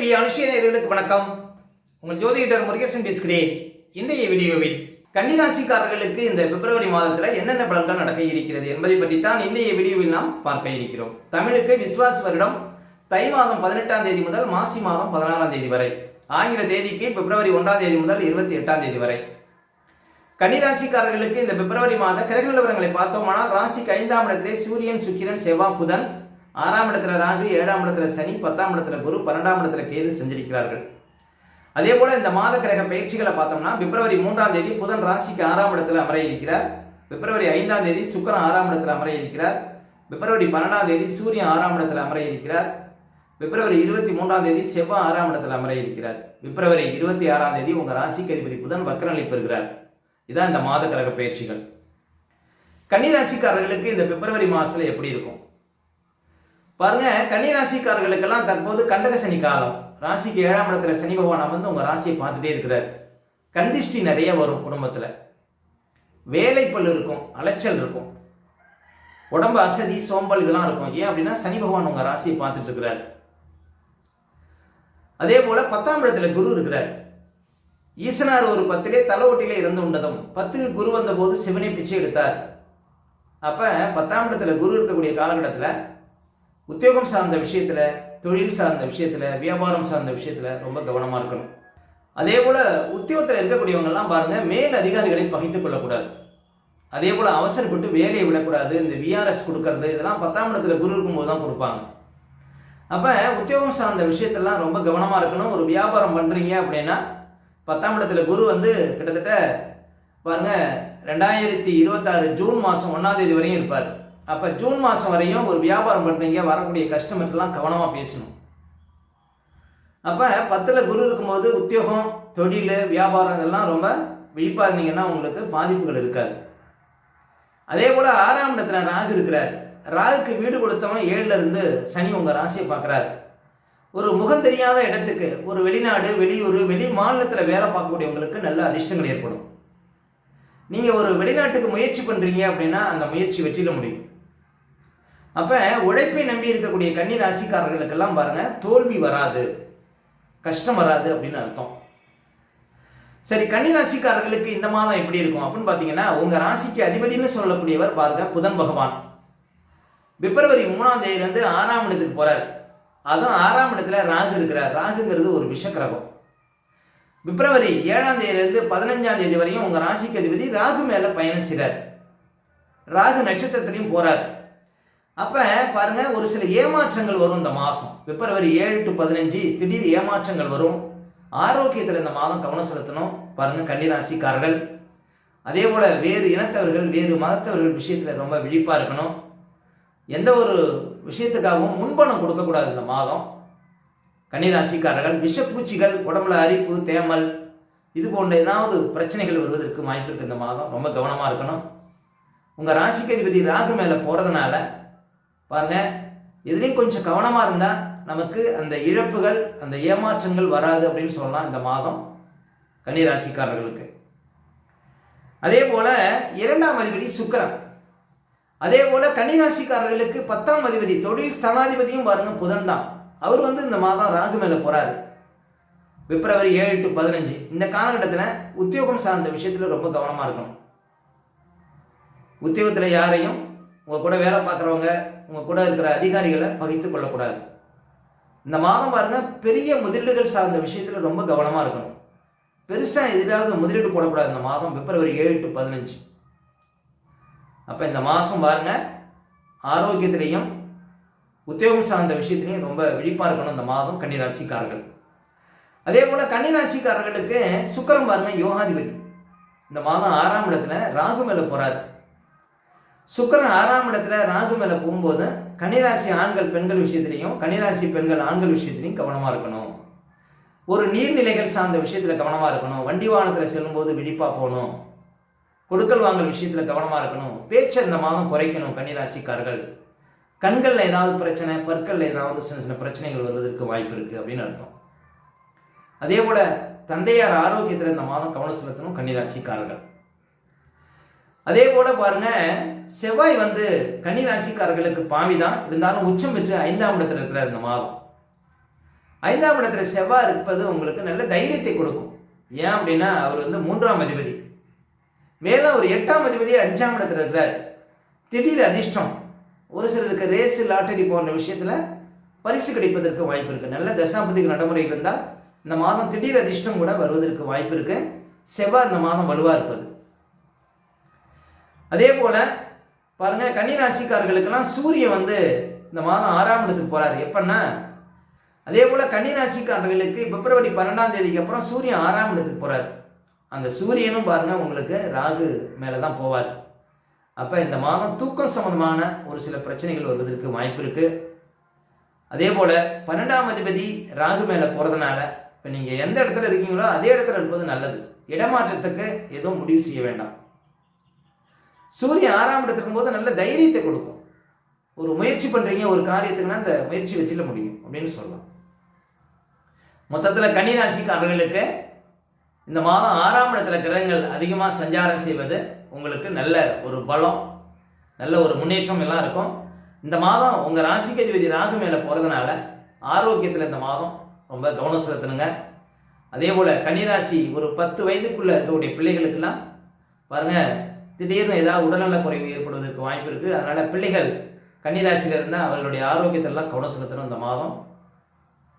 TV அனுஷியர்களுக்கு வணக்கம். உங்கள் ஜோதிடர் முருகேசன் பேசுகிறேன். இன்றைய வீடியோவில் கன்னிராசிக்காரர்களுக்கு இந்த பிப்ரவரி மாதத்தில் என்னென்ன பலன்கள் நடக்க இருக்கிறது என்பதை பற்றி தான் இன்றைய வீடியோவில் நாம் பார்க்க இருக்கிறோம். தமிழுக்கு விஸ்வாஸ் வருடம் தை மாதம் பதினெட்டாம் தேதி முதல் மாசி மாதம் பதினாறாம் தேதி வரை. ஆங்கில தேதிக்கு பிப்ரவரி ஒன்றாம் தேதி முதல் இருபத்தி எட்டாம் தேதி வரை. கன்னிராசிக்காரர்களுக்கு இந்த பிப்ரவரி மாத கிரக நிலவரங்களை பார்த்தோமானால் ராசிக்கு ஐந்தாம் இடத்திலே சூரியன் சுக்கிரன் செவ்வாய் புதன் ஆறாம் இடத்துல ராகு ஏழாம் இடத்துல சனி பத்தாம் இடத்துல குரு பன்னெண்டாம் இடத்துல கேது செஞ்சிருக்கிறார்கள். அதே போல இந்த மாத கிரக பயிற்சிகளை பார்த்தோம்னா பிப்ரவரி மூன்றாம் தேதி புதன் ராசிக்கு ஆறாம் இடத்துல அமர இருக்கிறார் பிப்ரவரி ஐந்தாம் தேதி சுக்கரன் ஆறாம் இடத்துல அமர இருக்கிறார் பிப்ரவரி பன்னெண்டாம் தேதி சூரியன் ஆறாம் இடத்துல அமர இருக்கிறார் பிப்ரவரி இருபத்தி மூன்றாம் தேதி செவ்வாய் ஆறாம் இடத்துல அமர இருக்கிறார் பிப்ரவரி இருபத்தி ஆறாம் தேதி உங்க ராசிக்கு அதிபதி புதன் வக்கரநிலை பெறுகிறார். இதான் இந்த மாத கிரக பயிற்சிகள். கன்னிராசிக்காரர்களுக்கு இந்த பிப்ரவரி மாசத்துல எப்படி இருக்கும்? பாருங்க கன்னிராசிக்காரர்களுக்கெல்லாம் தற்போது கண்டக சனி காலம். ராசிக்கு ஏழாம் இடத்துல சனி பகவான் வந்து உங்க ராசியை பார்த்துட்டே இருக்கிறார். கண்டிஷ்டி நிறைய வரும் குடும்பத்துல. வேலைப்பல் இருக்கும் அலைச்சல் இருக்கும். உடம்பு அசதி சோம்பல் இதெல்லாம் இருக்கும். ஏன் அப்படின்னா சனி பகவான் உங்க ராசியை பார்த்துட்டு இருக்கிறார். அதே போல பத்தாம் இடத்துல குரு இருக்கிறார். ஈசனார் ஒரு பத்திலே தலைவட்டிலே இருந்து உண்டதும் பத்துக்கு குரு வந்த போது சிவனை பிச்சை எடுத்தார். அப்ப பத்தாம் இடத்துல குரு இருக்கக்கூடிய காலகட்டத்தில் உத்தியோகம் சார்ந்த விஷயத்தில் தொழில் சார்ந்த விஷயத்தில் வியாபாரம் சார்ந்த விஷயத்தில் ரொம்ப கவனமாக இருக்கணும். அதே போல் உத்தியோகத்தில் இருக்கக்கூடியவங்கெல்லாம் பாருங்கள் மேல் அதிகாரிகளை பகித்து கொள்ளக்கூடாது. அதே போல் அவசரப்பட்டு வேலையை விடக்கூடாது இந்த விஆர்எஸ் கொடுக்கறது இதெல்லாம் பத்தாம் இடத்துல குரு இருக்கும்போது தான் கொடுப்பாங்க. அப்போ உத்தியோகம் சார்ந்த விஷயத்தெல்லாம் ரொம்ப கவனமாக இருக்கணும். ஒரு வியாபாரம் பண்ணுறீங்க அப்படின்னா பத்தாம் இடத்துல குரு வந்து கிட்டத்தட்ட பாருங்க ரெண்டாயிரத்தி இருபத்தாறு ஜூன் மாதம் ஒன்றாம் தேதி வரையும் இருப்பார். அப்போ ஜூன் மாதம் வரையும் ஒரு வியாபாரம் பண்ணுறீங்க வரக்கூடிய கஸ்டமர்லாம் கவனமாக பேசணும். அப்போ பத்தில் குரு இருக்கும்போது உத்தியோகம் தொழில் வியாபாரம் இதெல்லாம் ரொம்ப விழிப்பாக இருந்தீங்கன்னா உங்களுக்கு பாதிப்புகள் இருக்காது. அதே போல் ஆறாம் இடத்துல ராகு இருக்கிறார். ராகுக்கு வீடு கொடுத்தவன் ஏழுல இருந்து சனி உங்கள் ராசியை பார்க்குறாரு. ஒரு முகம் தெரியாத இடத்துக்கு ஒரு வெளிநாடு வெளியூர் வெளி மாநிலத்தில் வேலை பார்க்கக்கூடியவங்களுக்கு நல்ல அதிர்ஷ்டங்கள் ஏற்படும். நீங்கள் ஒரு வெளிநாட்டுக்கு முயற்சி பண்ணுறீங்க அப்படின்னா அந்த முயற்சி வெற்றில முடியும். அப்போ உழைப்பை நம்பி இருக்கக்கூடிய கன்னி ராசிக்காரர்களுக்கெல்லாம் பாருங்கள் தோல்வி வராது. கஷ்டம் வராது அப்படின்னு அர்த்தம். சரி கன்னி ராசிக்காரர்களுக்கு இந்த மாதம் எப்படி இருக்கும் அப்படின்னு பார்த்தீங்கன்னா உங்கள் ராசிக்கு அதிபதினு சொல்லக்கூடியவர் பாருங்க புதன் பகவான். பிப்ரவரி மூணாம் தேதியிலேருந்து ஆறாம் இடத்துக்கு போகிறார் அதுவும் ஆறாம் இடத்துல ராகு இருக்கிறார். ராகுங்கிறது ஒரு விஷக்கிரகம். பிப்ரவரி ஏழாம் தேதியிலிருந்து பதினஞ்சாம் தேதி வரையும் உங்கள் ராசிக்கு அதிபதி ராகு மேலே பயணம் செய்கிறார் ராகு நட்சத்திரத்திலையும் போகிறார் அப்போ பாருங்க ஒரு சில ஏமாற்றங்கள் வரும் இந்த மாதம் பிப்ரவரி ஏழு டு பதினஞ்சு திடீர் ஏமாற்றங்கள் வரும். ஆரோக்கியத்தில் இந்த மாதம் கவனம் செலுத்தணும். பாருங்க கன்னிராசிக்காரர்கள். அதே போல் வேறு இனத்தவர்கள் வேறு மதத்தவர்கள் விஷயத்தில் ரொம்ப விழிப்பாக இருக்கணும். எந்த ஒரு விஷயத்துக்காகவும் முன்பணம் கொடுக்கக்கூடாது இந்த மாதம். கன்னிராசிக்காரர்கள் விஷப்பூச்சிகள் உடம்புல அரிப்பு தேமல் இது போன்ற ஏதாவது பிரச்சனைகள் வருவதற்கு வாய்ப்பு இருக்கு இந்த மாதம். ரொம்ப கவனமாக இருக்கணும். உங்கள் ராசிக்கு அதிபதி ராகு மேலே போகிறதுனால பாருங்க எதுலேயும் கொஞ்சம் கவனமாக இருந்தால் நமக்கு அந்த இழப்புகள் அந்த ஏமாற்றங்கள் வராது அப்படின்னு சொல்லலாம் இந்த மாதம் கன்னிராசிக்காரர்களுக்கு. அதே போல இரண்டாம் அதிபதி சுக்கரன். அதே போல கன்னிராசிக்காரர்களுக்கு பத்தாம் அதிபதி தொழில் சனாதிபதியும் பாருங்க புதன் தான். அவர் வந்து இந்த மாதம் ராகு மேலே போறாரு. பிப்ரவரி ஏழு டு பதினஞ்சு. இந்த காலகட்டத்தில் உத்தியோகம் சார்ந்த விஷயத்தில் ரொம்ப கவனமாக இருக்கணும். உத்தியோகத்தில் யாரையும் உங்கள் கூட வேலை பார்க்குறவங்க உங்கள் கூட இருக்கிற அதிகாரிகளை பகித்து கொள்ளக்கூடாது. இந்த மாதம் பாருங்க பெரிய முதலீடுகள் சார்ந்த விஷயத்தில் ரொம்ப கவனமாக இருக்கணும். பெருசாக எதிராவது முதலீடு போடக்கூடாது. இந்த மாதம் பிப்ரவரி ஏழு டு பதினஞ்சு. அப்போ இந்த மாதம் பாருங்கள் ஆரோக்கியத்திலையும் உத்தியோகம் சார்ந்த விஷயத்திலையும் ரொம்ப விழிப்பாக இருக்கணும் இந்த மாதம் கன்னிராசிக்காரர்கள். அதே போல் கன்னிராசிக்காரர்களுக்கு சுக்கரம் பாருங்க யோகாதிபதி. இந்த மாதம் ஆறாம் இடத்துல ராகு மேலே போகிறாரு சுக்கரன் ஆறாம் இடத்துல ராகு மேலே போகும்போது கன்னிராசி ஆண்கள் பெண்கள் விஷயத்திலையும் கன்னிராசி பெண்கள் ஆண்கள் விஷயத்திலையும் கவனமாக இருக்கணும். ஒரு நீர்நிலைகள் சார்ந்த விஷயத்தில் கவனமாக இருக்கணும். வண்டி வாகனத்தில் செல்லும்போது விழிப்பாக போகணும். கொடுக்கல் வாங்கல் விஷயத்தில் கவனமாக இருக்கணும். பேச்சை இந்த மாதம் குறைக்கணும் கன்னிராசிக்காரர்கள். கண்களில் ஏதாவது பிரச்சனை பற்களில் ஏதாவது சின்ன சின்ன பிரச்சனைகள் வருவதற்கு வாய்ப்பு இருக்குது அப்படின்னு அர்த்தம். அதே போல் தந்தையார் ஆரோக்கியத்தில் இந்த மாதம் கவனம் செலுத்தணும் கன்னிராசிக்காரர்கள். அதே போல பாருங்க செவ்வாய் வந்து கன்னிராசிக்காரர்களுக்கு பாவி தான். இருந்தாலும் உச்சம் பெற்று ஐந்தாம் இடத்துல இருக்கிறார் இந்த மாதம். ஐந்தாம் இடத்துல செவ்வாய் இருப்பது உங்களுக்கு நல்ல தைரியத்தை கொடுக்கும். ஏன் அப்படின்னா அவர் வந்து மூன்றாம் அதிபதி. மேலும் ஒரு எட்டாம் அதிபதி அஞ்சாம் இடத்துல இருக்கிறார். திடீர் அதிர்ஷ்டம். ஒரு சிலருக்கு ரேஸு லாட்டரி போன்ற விஷயத்தில் பரிசு கிடைப்பதற்கு வாய்ப்பு இருக்குது நல்ல தசாபதிக்கு நடைமுறை இருந்தால் இந்த மாதம் திடீர் அதிர்ஷ்டம் கூட வருவதற்கு வாய்ப்பு இருக்கு. செவ்வாய் இந்த மாதம் வலுவாக இருப்பது. அதே போல் பாருங்க கன்னிராசிக்காரர்களுக்கெல்லாம் சூரியன் வந்து இந்த மாதம் ஆறாம் இடத்துக்கு போகிறார் எப்பன்னா அதே போல் கன்னிராசிக்காரர்களுக்கு பிப்ரவரி பன்னெண்டாம் தேதிக்கு அப்புறம் சூரியன் ஆறாம் இடத்துக்கு போகிறார் அந்த சூரியனும் பாருங்கள் உங்களுக்கு ராகு மேலே தான் போவார். அப்போ இந்த மாதம் தூக்கம் சம்பந்தமான ஒரு சில பிரச்சனைகள் வருவதற்கு வாய்ப்பு இருக்குது அதே போல் பன்னெண்டாம் அதிபதி ராகு மேலே போகிறதுனால இப்போ நீங்கள் எந்த இடத்துல இருக்கீங்களோ அதே இடத்துல இருப்பது நல்லது. இடமாற்றத்துக்கு எதுவும் முடிவு செய்ய வேண்டாம். சூரியன் ஆறாம் இடத்துல இருக்கும்போது நல்ல தைரியத்தை கொடுக்கும். ஒரு முயற்சி பண்ணுறீங்க ஒரு காரியத்துக்குன்னா அந்த முயற்சி வெற்றியில் முடியும் அப்படின்னு சொல்லலாம். மொத்தத்தில் கன்னிராசிக்காரர்களுக்கு இந்த மாதம் ஆறாம் இடத்துல கிரகங்கள் அதிகமாக சஞ்சாரம் செய்வது உங்களுக்கு நல்ல ஒரு பலம் நல்ல ஒரு முன்னேற்றம் எல்லாம் இருக்கும். இந்த மாதம் உங்கள் ராசிக்கு அதிபதி ராகு மேலே போகிறதுனால ஆரோக்கியத்தில் இந்த மாதம் ரொம்ப கவனம் செலுத்தணுங்க. அதே போல் கன்னிராசி ஒரு பத்து வயதுக்குள்ளே இருக்கக்கூடிய பிள்ளைகளுக்கெல்லாம் பாருங்கள் திடீர்னு ஏதாவது உடல்நல குறைவு ஏற்படுவதற்கு வாய்ப்பு இருக்குது அதனால் பிள்ளைகள் கன்னிராசியில் இருந்தால் அவர்களுடைய ஆரோக்கியத்திலலாம் கவனம் செலுத்தணும் இந்த மாதம்.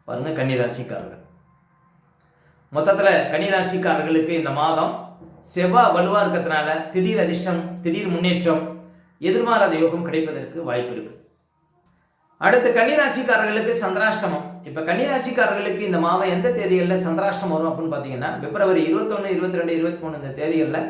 பாருங்க கன்னிராசிக்காரர்கள். மொத்தத்தில் கன்னிராசிக்காரர்களுக்கு இந்த மாதம் செவ்வாய் வலுவாக இருக்கிறதுனால திடீர் அதிர்ஷ்டம் திடீர் முன்னேற்றம் எதிர்பாராத யோகம் கிடைப்பதற்கு வாய்ப்பு இருக்கு. அடுத்து கன்னிராசிக்காரர்களுக்கு சந்திராஷ்டமம். இப்போ கன்னிராசிக்காரர்களுக்கு இந்த மாதம் எந்த தேதிகளில் சந்திராஷ்டம் வரும் அப்படின்னு பார்த்தீங்கன்னா பிப்ரவரி இருபத்தொன்று இருபத்தி ரெண்டு இருபத்தி மூணு இந்த தேதிகளில்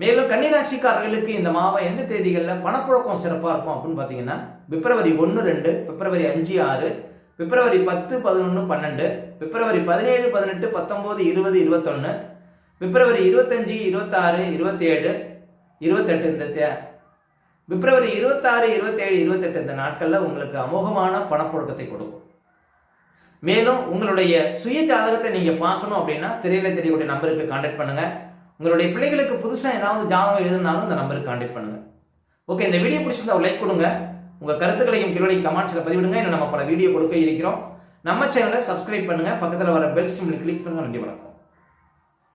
மேலும் கன்னிராசிக்காரர்களுக்கு இந்த மாதம் எந்த தேதிகளில் பணப்புழக்கம் சிறப்பாக இருக்கும் அப்படின்னு பார்த்தீங்கன்னா பிப்ரவரி ஒன்று ரெண்டு பிப்ரவரி அஞ்சு ஆறு பிப்ரவரி பத்து பதினொன்று பன்னெண்டு பிப்ரவரி பதினேழு பதினெட்டு பத்தொம்போது இருபது இருபத்தொன்று பிப்ரவரி இருபத்தஞ்சி இருபத்தாறு இருபத்தேழு இருபத்தெட்டு இந்த தே பிப்ரவரி இருபத்தாறு இருபத்தேழு இருபத்தெட்டு இந்த நாட்களில் உங்களுக்கு அமோகமான பணப்புழக்கத்தை கொடுக்கும். மேலும் உங்களுடைய சுய ஜாதகத்தை நீங்கள் பார்க்கணும் அப்படின்னா திரையில தெரியக்கூடிய நம்பருக்கு கான்டாக்ட் பண்ணுங்கள் உங்களுடைய பிள்ளைகளுக்கு புதுசாக ஏதாவது ஜாதகம் எழுதுனாலும் இந்த நம்பருக்கு காண்டாக்ட் பண்ணுங்கள் ஓகே இந்த வீடியோ பிடிச்சிருந்தா ஒரு லைக் கொடுங்க. உங்கள் கருத்துக்களையும் கீழே கமெண்ட்ஸில் பதிவிடுங்க. இன்னும் நம்ம பல வீடியோ கொடுக்க இருக்கிறோம். நம்ம சேனலை சப்ஸ்கிரைப் பண்ணுங்கள் பக்கத்தில் வர பெல் சிம்மில் கிளிக் பண்ணுங்கள் நன்றி வணக்கம்.